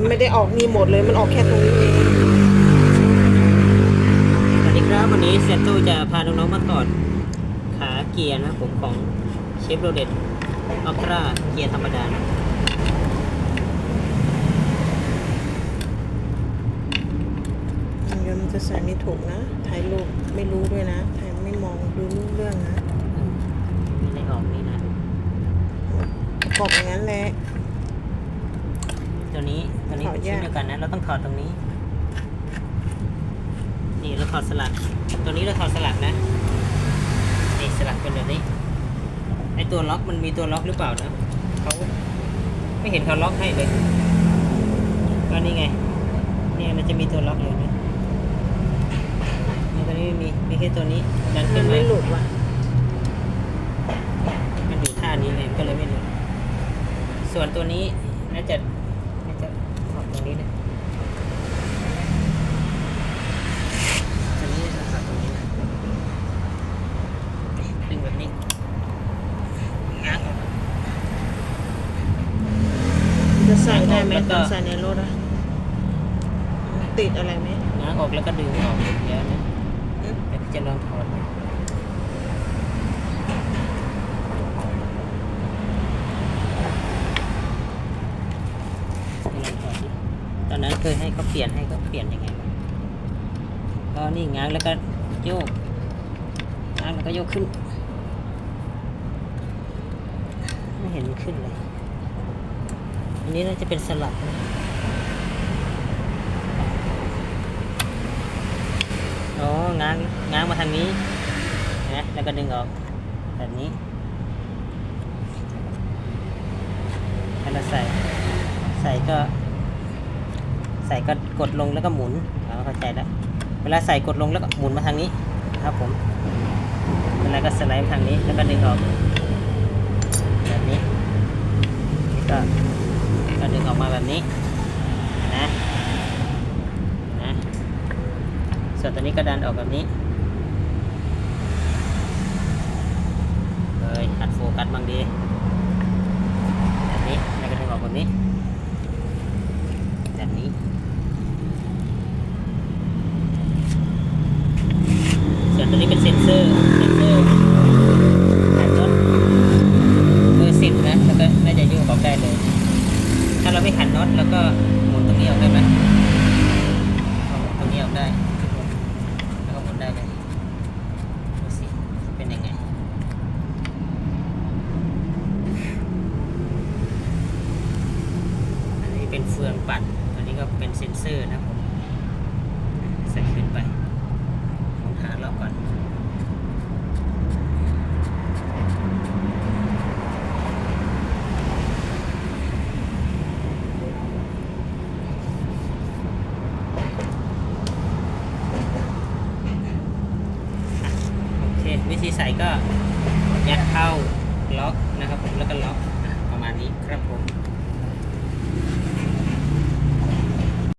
มันไม่ได้ออกนี่หมดเลยมันออกแค่ตรงนี้เองสวัสดีครับวันนี้เซยตู้จะพาน้องๆมาถอดขาเกียร์นะครับผมของเชฟโรเดตอัลตร้าเกียร์ธรรมดานะเดี๋ยวมันจะใส่ไม่ถูกนะถ่ายรูปไม่รู้ด้วยนะถ่ายไม่มองดูรู้เรื่องนะอืมไม่ได้ออกนี่นะประกอบอย่างนั้นแหละตัวนี้ตัว นี้ถอดเป็นชิ้นยากเดียวกันนะ เราต้องถอดตรงนี้ นี่เราถอดสลัก ตัวนี้เราถอดสลักนะ นี่สลักเป็นแบบนี้ ไอตัวล็อกมันมีตัวล็อกหรือเปล่านะเขาไม่เห็นเขาล็อกให้เลยก็นี่ไง เนี่ยมันจะมีตัวล็อกอยู่นะนี่ตัวนี้ไม่มี มีแค่ตัวนี้ดันมัขึ้นนมาไม่หลุดว่ะมันอยู่ท่านี้ไงมันก็เลยไม่หลุดส่วนตัวนี้น่าจะน่าจะถอด ตรงนี้นะตัวนี้จะถอดตรงนี้นะดึงแบบนี้ง้างออกมาจะใส่ได้ไหมแล้วตก็อนใส่ในรถอะติดอะไรไหมง้างออกแล้วก็ดึงออกเดี๋ยวนะอืมเดี๋ยวพี่จะลองถอดนะลองถอดดิ ตอนนั้นเคยให้เขาเปลี่ยนให้เขาเปลี่ยนยังไงก็นี่ง้างแล้วก็โยกง้างแล้วก็โยกขึ้น ไม่เห็นขึ้นเลย อันนี้น่าจะเป็นสลับนะอ๋อง้างง้างมาทางนี้นะแล้วก็ดึงออกแบบนี้แล้วใส่ ใส่ก็ ใส่ก็กดลงแล้วก็หมุนเข้าใจแล้ว เวลาใส่กดลงแล้วก็หมุนมาทางนี้ครับผมแล้วก็สไลด์มาทางนี้แล้วก็ดึงออกแบบนี้นี่ก็ก็ดึงออกมาแบบนี้นะนะส่วนตัวนี้ก็ดันออกแบบนี้เลยหัดโฟกัสบ้างดีแบบนี้แล้วก็ดึงออกแบบนี้แบบนี้ส่วนตัวนี้เป็นเซ็นเซอร์เซ็นเซอร์ถ่ายรถ เบอร์สิบนะแล้วก็น่าจะโยกออกได้เลย ถ้าเราไม่ขันน็อต แล้วก็หมุนตรงนี้ออกได้ไหมหมุนตรงนี้ออกได้แล้วก็หมุนได้เลยดูสิเป็นยังไงอันนี้เป็นเฟืองปัดอันนี้ก็เป็นเซ็นเซอร์นะครับผมใส่ขึ้นไปหมุนหารอบก่อน โอเค วิ ธีใส่ก็ยัดเข้าล็อกนะครับผมแล้วก็ล็อกประมาณนี้ครับผม